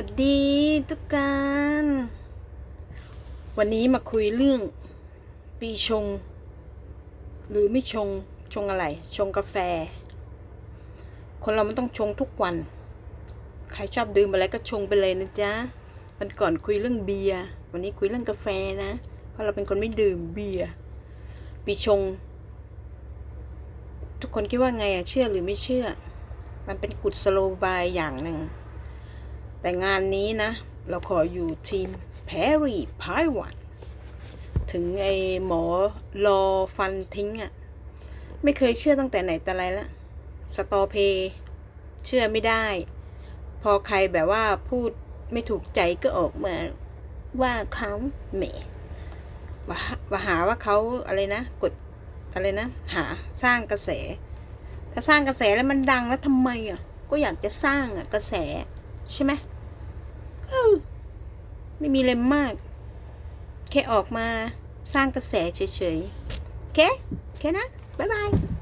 วัสดีทุกการ วันนี้มาคุยเรื่อง ปีชง หรือไม่ชงชงอะไร ชงกาแฟ คนเรามันต้องชงทุกวัน ใครชอบดื่มอะไรก็ชงไปเลยนะจ๊ะวันก่อนคุยเรื่องเบียร์วันนี้คุยเรื่องกาแฟนะ เพราะเราเป็นคนไม่ดื่มเบียร์ปีชง ทุกคนคิดว่าไงอะเชื่อหรือไม่เชื่อ มันเป็นกุศโลบายอย่างหนึ่ง แต่งานนี้นะ เราขออยู่ทีมแพรี่พายวันถึงไอ้หมอรอฟันทิ้งอะ่ะ ไม่เคยเชื่อตั้งแต่ไหนแต่ไรละสตอเพ เชื่อไม่ได้ พอใครแบบว่าพูดไม่ถูกใจก็ออกมาว่าเขาแหม่ว่าหาว่าเขาอะไรนะ กดอะไรนะ หาสร้างกระแส ถ้าสร้างกระแสแล้วมันดังแล้วทำไมอะ ก็อยากจะสร้างอะกระแส ใช่ไหมไม่มีอะไรมาก แค่ออกมาสร้างกระแสเฉยๆ โอเค โอเคนะ บ๊ายบาย